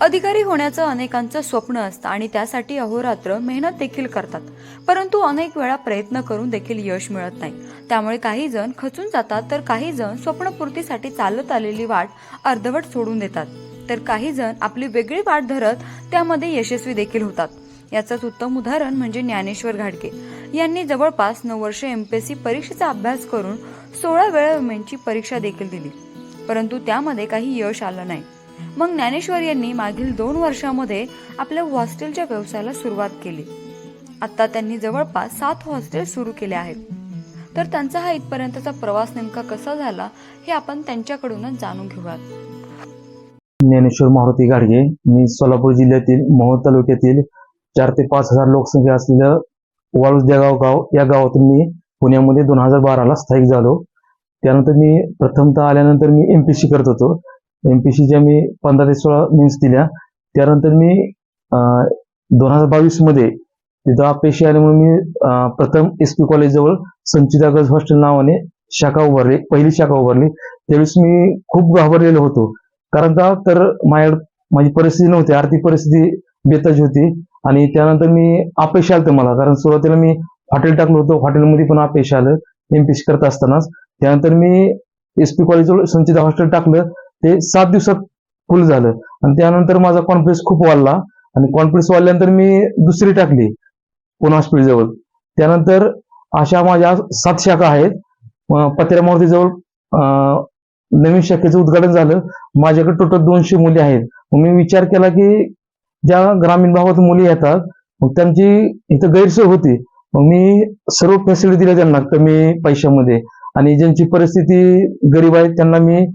अधिकारी होण्याचं अनेकांचं स्वप्न असतं आणि त्यासाठी अहोरात्र मेहनत देखील करतात. परंतु अनेक वेळा प्रयत्न करून देखील यश मिळत नाही. त्यामुळे काही जण खचून जातात तर काही जण स्वप्नपूर्तीसाठी चालत आलेली वाट अर्धवट सोडून देतात. तर काही जण आपली वेगळी वाट धरत त्यामध्ये यशस्वी देखील होतात. याचंच उत्तम उदाहरण म्हणजे ज्ञानेश्वर घाडगे. यांनी जवळपास नऊ वर्ष एमपीएससी परीक्षेचा अभ्यास करून सोळा वेळा परीक्षा देखील दिली. परंतु त्यामध्ये काही यश आलं नाही. मग ज्ञानेश्वर यांनी मागील दोन वर्षामध्ये आपल्या हॉस्टेलच्या व्यवसायाला सुरुवात केली. आता त्यांनी जवळपास सात हॉस्टेल सुरू केले आहेत. तर त्यांचा हा इथपर्यंतचा प्रवास नेमका कसा झाला हे आपण त्यांच्याकडूनच जाणून घेऊयात. ज्ञानेश्वर मारुती गाडगे मी सोलापूर जिल्ह्यातील मोहोळ तालुक्यातील चार ते पाच हजार लोकसंख्या असलेलं वाळूस देगाव गाव या गावातून मी पुण्यामध्ये दोन हजार बाराला स्थायिक झालो. त्यानंतर मी प्रथमतः आल्यानंतर मी एमपीसी करत होतो. एमपीसीच्या मी पंधरा ते सोळा मेन्स दिल्या त्यानंतर मी दोन हजार बावीसमध्ये तिथं अपयशी आल्यामुळे मी प्रथम एस पी कॉलेज जवळ संचिता गर्ल्स हॉस्टेल नावाने शाखा उभारली पहिली शाखा उभारली. त्यावेळेस मी खूप घाबरलेलो होतो. कारण का? तर माझ्या माझी परिस्थिती नव्हती आर्थिक परिस्थिती बेताची होती. आणि त्यानंतर मी अपयश आलं मला. कारण सुरुवातीला मी हॉटेल टाकलं होतं. हॉटेलमध्ये पण अपयश आलं एमपीसी करत असतानाच. त्यानंतर मी एस पी कॉलेजजवळ संचिता हॉस्टेल टाकलं. ते सात दिवसात फुल झालं. आणि त्यानंतर माझा कॉन्फिडन्स खूप वाढला. आणि कॉन्फिडन्स वाढल्यानंतर मी दुसरी टाकली पुणे हॉस्पिटल जवळ. त्यानंतर अशा माझ्या सात शाखा आहेत. अं, पत्र्यामारुतीजवळ नवीन शाखेचं उद्घाटन झालं. माझ्याकडे टोटल दोनशे मुली आहेत. मग मी विचार केला की ज्या ग्रामीण भागात मुली येतात मग त्यांची इथं गैरसोय होती. मग मी सर्व फॅसिलिटी दिल्या त्यांना कमी पैशामध्ये. आणि ज्यांची परिस्थिती गरीब आहे त्यांना मी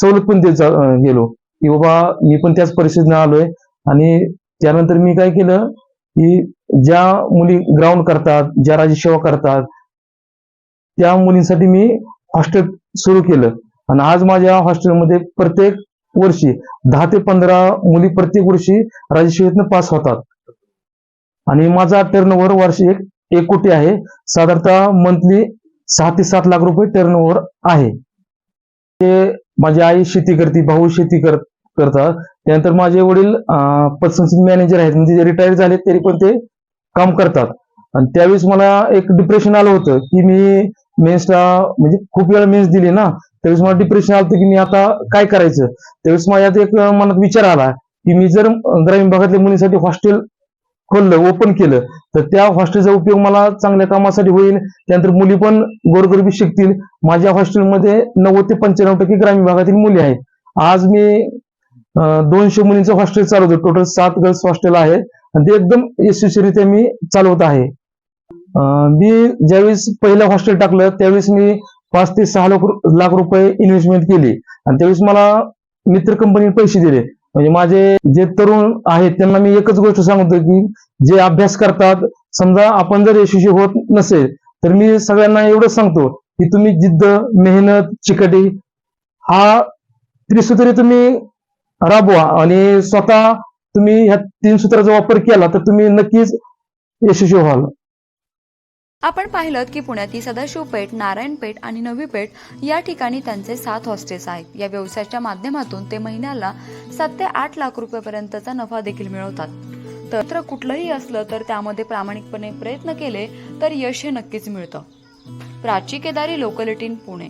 सवलत पण देत गेलो. की बाबा मी पण त्याच परिस्थितीने आलोय. आणि त्यानंतर मी काय केलं की ज्या मुली ग्राउंड करतात ज्या राजसेवा करतात त्या मुलींसाठी मी हॉस्टेल सुरू केलं. आणि आज माझ्या हॉस्टेलमध्ये प्रत्येक वर्षी दहा ते पंधरा मुली प्रत्येक वर्षी राज्यसेवेतनं पास होतात. आणि माझा टर्नओव्हर वार्षिक एक कोटी आहे. साधारणतः मंथली सहा ते सात लाख रुपये टर्नओव्हर आहे. ते माझी आई शेती करते भाऊ शेती कर करतात. त्यानंतर माझे वडील अं, पतसंस्थेत मॅनेजर आहेत. म्हणजे रिटायर झाले तरी पण ते काम करतात. आणि त्यावेळेस मला एक डिप्रेशन आलं होतं की मी मेन्सला म्हणजे खूप वेळा मेन्स दिली ना त्यावेळेस मला डिप्रेशन आलं होतं की मी आता काय करायचं? त्यावेळेस माझ्यात एक मनात विचार आला की मी जर ग्रामीण भागातल्या मुलींसाठी हॉस्टेल खोललं ओपन केलं तर त्या हॉस्टेलचा उपयोग मला चांगल्या कामासाठी होईल. त्यानंतर मुली पण गोरगरबी शिकतील. माझ्या हॉस्टेलमध्ये नव्वद ते पंच्याण्णव टक्के ग्रामीण भागातील मुली आहेत. आज मी दोनशे मुलींचं हॉस्टेल चालवतो. टोटल सात गर्ल्स हॉस्टेल आहे. आणि ते एकदम यशस्वीरित्या मी चालवत आहे. मी ज्यावेळेस पहिलं हॉस्टेल टाकलं त्यावेळेस मी पाच ते सहा लाख लाख रुपये इन्व्हेस्टमेंट केली. आणि त्यावेळेस मला मित्र कंपनीने पैसे दिले. म्हणजे माझे जे तरुण आहेत त्यांना मी एकच गोष्ट सांगतो की जे अभ्यास करतात समजा आपण जर यशस्वी होत नसेल तर मी सगळ्यांना एवढंच सांगतो की तुम्ही जिद्द मेहनत चिकटी हा त्रिसूत्री तुम्ही राबवा आणि स्वतः तुम्ही ह्या तीन सूत्राचा वापर केला तर तुम्ही नक्कीच यशस्वी व्हाल. आपण पाहिलं की पुण्यातील सदाशिवपेठ नारायणपेठ आणि नवी पेठ या ठिकाणी त्यांचे सात हॉस्टेल्स आहेत. या व्यवसायाच्या माध्यमातून ते महिन्याला सात ते आठ लाख रुपयापर्यंतचा नफा देखील मिळवतात. तर कुठलंही असलं तर त्यामध्ये प्रामाणिकपणे प्रयत्न केले तर यश हे नक्कीच मिळतं. Prachi Kedari local eighteen Pune.